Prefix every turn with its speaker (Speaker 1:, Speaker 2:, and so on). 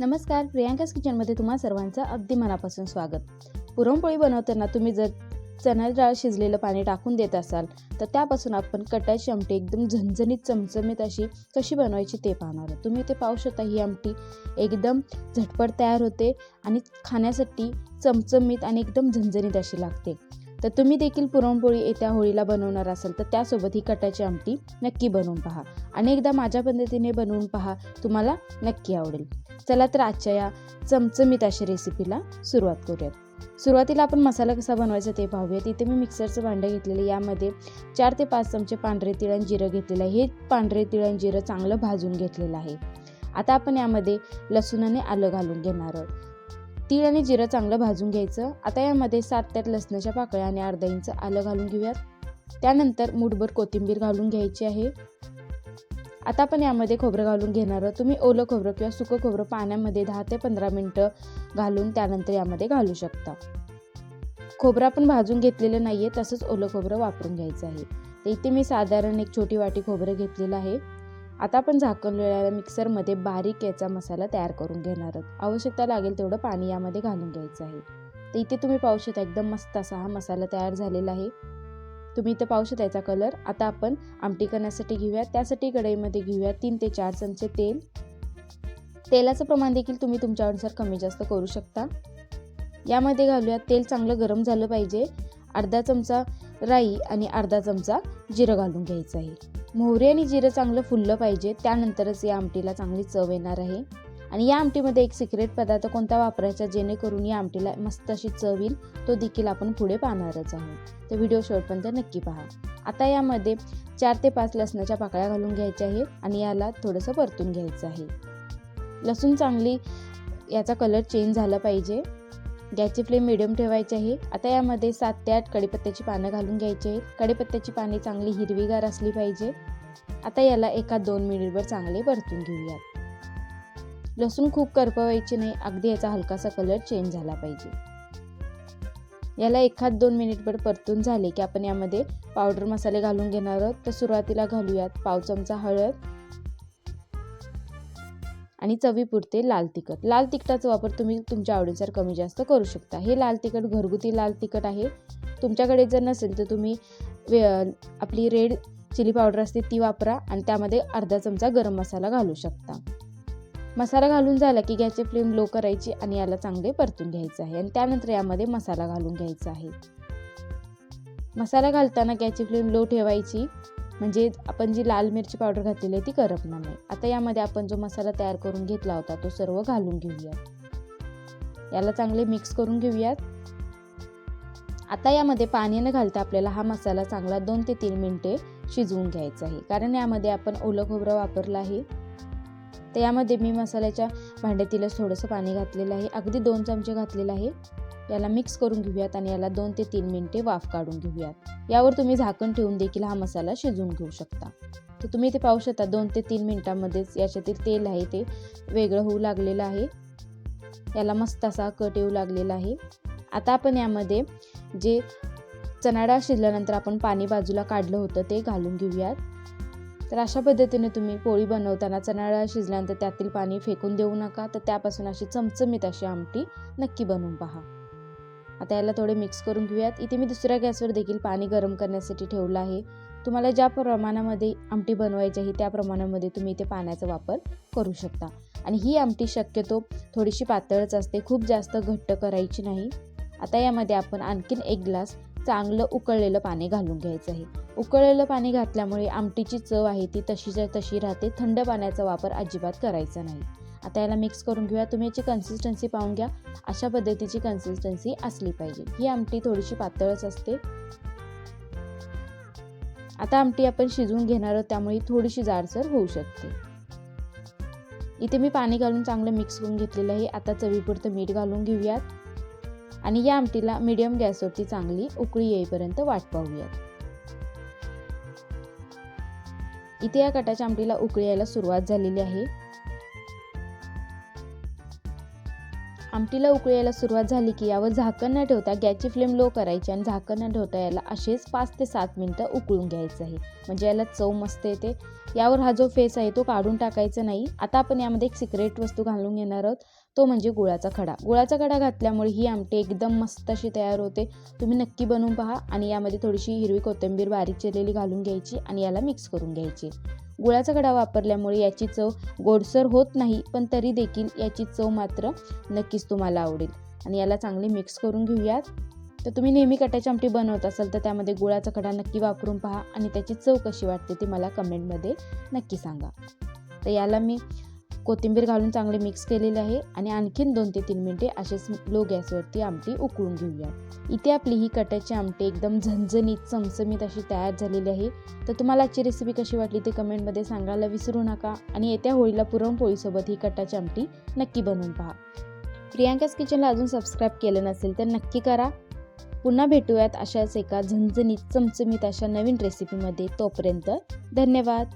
Speaker 1: नमस्कार प्रियांकास किचनमध्ये तुम्हा सर्वांचं अगदी मनापासून स्वागत. पुरणपोळी बनवताना तुम्ही जर चणा डाळ शिजलेलं पाणी टाकून देत असाल तर त्यापासून आपण कटाची आमटी एकदम झणझणीत चमचमीत अशी कशी बनवायची ते पाहणार तुम्ही ते पाहू शकता ही आमटी एकदम झटपट तयार होते आणि खाण्यासाठी चमचमीत आणि एकदम झणझणीत अशी लागते. तर तुम्ही देखील पुरणपोळी येत्या होळीला बनवणार असाल तर त्यासोबत ही कटाची आमटी नक्की बनवून पहा. आणि एकदा माझ्या पद्धतीने बनवून पहा तुम्हाला नक्की आवडेल. चला तर आजच्या या चमचमीत अशा रेसिपीला सुरुवात करूयात. सुरुवातीला आपण मसाला कसा बनवायचा ते पाहूयात. इथे मी मिक्सरचं भांडं घेतलेलं यामध्ये चार ते पाच चमचे पांढरे तिळण जिरं घेतलेलं आहे. हे पांढरे तिळण जिरं चांगलं भाजून घेतलेलं आहे. आता आपण यामध्ये लसूण आणि आलं घालून घेणार आहोत. तीळ आणि जिरं चांगलं भाजून घ्यायचं. आता यामध्ये सात त्यात लसणाच्या पाकळ्या आणि अर्धा इंच आलं घालून घेऊयात. त्यानंतर मुठभर कोथिंबीर घालून घ्यायची आहे. आता आपण यामध्ये खोबरं घालून घेणार आहोत. तुम्ही ओलं खोबरं किंवा सुकं खोबरं पाण्यामध्ये दहा ते पंधरा मिनटं घालून त्यानंतर यामध्ये घालू शकता. खोबरं आपण भाजून घेतलेलं नाही आहे तसंच ओलं खोबरं वापरून घ्यायचं आहे. तर इथे मी साधारण एक छोटी वाटी खोबरं घेतलेलं आहे. आता आपण झाकणलेल्या मिक्सरमध्ये बारीक याचा मसाला तयार करून घेणार आहोत. आवश्यकता लागेल तेवढं पाणी यामध्ये घालून घ्यायचं आहे. तर इथे तुम्ही पाहू शकता एकदम मस्त असा हा मसाला तयार झालेला आहे. तुम्ही इथं पाहू शकता याचा कलर आता आपण आमटी करण्यासाठी घेऊया. त्यासाठी कढईमध्ये घेऊया तीन ते चार चमचे तेल. तेलाचं प्रमाण देखील तुम्ही तुमच्यानुसार कमी जास्त करू शकता. यामध्ये घालूया तेल चांगलं गरम झालं पाहिजे. अर्धा चमचा राई आणि अर्धा चमचा जिरं घालून घ्यायचं आहे. मोहरी आणि जिरं चांगलं फुललं पाहिजे त्यानंतरच या आमटीला चांगली चव येणार आहे. आणि या आमटीमध्ये एक सिक्रेट पदार्थ कोणता वापरायचा जेणेकरून या आमटीला मस्त अशी चव येईल तो देखील आपण पुढे पाहणारच आहोत. तर व्हिडिओ शेवटपर्यंत नक्की पहा. आता यामध्ये चार ते पाच लसणाच्या पाकळ्या घालून घ्यायच्या आहे आणि याला थोडंसं परतून घ्यायचं आहे. लसूण चांगली याचा कलर चेंज झाला पाहिजे. गॅसची फ्लेम मिडियम ठेवायची आहे. आता यामध्ये सात ते आठ कडीपत्त्याची पानं घालून घ्यायची आहेत. कडीपत्त्याची पाने चांगली हिरवीगार असली पाहिजे. आता याला एका दोन मिनिटभर चांगले परतून घेऊयात. लसूण खूप करपवायची नाही. अगदी याचा हलकासा कलर चेंज झाला पाहिजे. याला एखाद दोन मिनिटभर परतून झाले की आपण यामध्ये पावडर मसाले घालून घेणार आहोत. तर सुरुवातीला घालूयात पाव चमचा हळद. आणि चवीपुरते लाल तिखट. लाल तिखटाचा वापर तुम्ही तुमच्या आवडीनुसार कमी जास्त करू शकता. हे लाल तिखट घरगुती लाल तिखट आहे. तुमच्याकडे जर नसेल तर तुम्ही वे आपली रेड चिली पावडर असते ती वापरा आणि त्यामध्ये अर्धा चमचा गरम मसाला घालू शकता. मसाला घालून झाला की गॅसची फ्लेम लो करायची आणि याला चांगले परतून घ्यायचं आहे. आणि त्यानंतर यामध्ये मसाला घालून घ्यायचा आहे. मसाला घालताना गॅसची फ्लेम लो ठेवायची. म्हणजे आपण जी लाल मिरची पावडर घातलेली आहे ती करपणार नाही आता यामध्ये आपण जो मसाला तयार करून घेतला होता तो सर्व घालून घेऊयात. याला चांगले मिक्स करून घेऊयात. आता यामध्ये पाणी न घालता आपल्याला हा मसाला चांगला दोन ते तीन मिनटे शिजवून घ्यायचा आहे. कारण यामध्ये आपण ओलं खोबरं वापरलं आहे. तर यामध्ये मी मसाल्याच्या भांड्यातीलच थोडंसं पाणी घातलेलं आहे. अगदी दोन चमचे घातलेलं आहे. याला मिक्स करून घेऊयात आणि याला दोन ते तीन मिनटे वाफ काढून घेऊयात. यावर तुम्ही झाकण ठेवून देखील हा मसाला शिजवून घेऊ शकता. तर तुम्ही ते पाहू शकता दोन ते तीन मिनटामध्येच याच्यातील तेल आहे ते वेगळं होऊ लागलेलं आहे. याला मस्त असा कट येऊ लागलेला आहे. आता आपण यामध्ये जे चणा डाळ शिजल्यानंतर आपण पाणी बाजूला काढलं होतं ते घालून घेऊयात. तर अशा पद्धतीने तुम्ही पोळी बनवताना चणाडा शिजल्यानंतर त्यातील पाणी फेकून देऊ नका. तर त्यापासून अशी चमचमीत अशी आमटी नक्की बनवून पहा. आता याला थोडे मिक्स करून घेऊयात. इथे मी दुसऱ्या गॅसवर देखील पाणी गरम करण्यासाठी ठेवलं आहे. तुम्हाला ज्या प्रमाणामध्ये आमटी बनवायची आहे त्या प्रमाणामध्ये तुम्ही इथे पाण्याचा वापर करू शकता. आणि ही आमटी शक्यतो थोडीशी पातळच असते खूप जास्त घट्ट करायची नाही. आता यामध्ये आपण आणखीन एक ग्लास चांगलं उकळलेलं पाणी घालून घ्यायचं आहे. उकळलेलं पाणी घातल्यामुळे आमटीची चव आहे ती तशीच्या तशी राहते थंड पाण्याचा वापर अजिबात करायचा नाही. आता याला मिक्स करून घेऊया. तुम्ही याची कन्सिस्टन्सी पाहून घ्या. अशा पद्धतीची कन्सिस्टन्सी असली पाहिजे. ही आमटी थोडीशी पातळच असते. आता आमटी आपण शिजवून घेणार आहोत. त्यामुळे थोडीशी जाडसर होऊ शकते. इथे मी पाणी घालून चांगलं मिक्स करून घेतलेलं आहे. आता चवीपुरतं मीठ घालून घेऊयात. आणि या आमटीला मीडियम गॅसवरती चांगली उकळी येईपर्यंत वाट पाहूयात. इथे या कटाच्या आमटीला उकळी यायला सुरुवात झालेली आहे. आमटीला उकळायला यायला सुरुवात झाली की यावर झाकण न ठेवता गॅसची फ्लेम लो करायची आणि झाकण न ठेवता याला असेच पाच ते सात मिनटं उकळून घ्यायचं आहे. म्हणजे याला चव मस्त येते. यावर हा जो फेस आहे तो काढून टाकायचा नाही. आता आपण यामध्ये एक सिक्रेट वस्तू घालून घेणार आहोत. तो म्हणजे गुळाचा खडा. गुळाचा खडा घातल्यामुळे ही आमटी एकदम मस्त अशी तयार होते. तुम्ही नक्की बनवून पहा आणि यामध्ये थोडीशी हिरवी कोथिंबीर बारीक चिरलेली घालून घ्यायची आणि याला मिक्स करून घ्यायची. गुळाचा कडा वापरल्यामुळे याची चव गोडसर होत नाही पण तरी देखील याची चव मात्र नक्कीच तुम्हाला आवडेल. आणि याला चांगले मिक्स करून घेऊयात. तर तुम्ही नेहमी कटाची आमटी बनवत असाल तर त्यामध्ये गुळाचा खडा नक्की वापरून पहा आणि त्याची चव कशी वाटते ती मला कमेंटमध्ये नक्की सांगा. तर याला मी कोथिंबीर घालून चांगले मिक्स केलेले आहे आणि आणखीन दोन ते तीन मिनटे असेच लो गॅसवरती आमटी उकळून घेऊया. इथे आपली ही कटाची आमटी एकदम झणझणीत चमचमीत अशी तयार झालेली आहे. तर तुम्हाला आजची रेसिपी कशी वाटली ते कमेंटमध्ये सांगायला विसरू नका आणि येत्या होळीला पुरणपोळीसोबत ही कटाची आमटी नक्की बनवून पहा. प्रियांकाच किचनला अजून सबस्क्राईब केलं नसेल तर नक्की करा. पुन्हा भेटूयात अशाच एका झणझणीत चमचमीत अशा नवीन रेसिपीमध्ये तोपर्यंत धन्यवाद.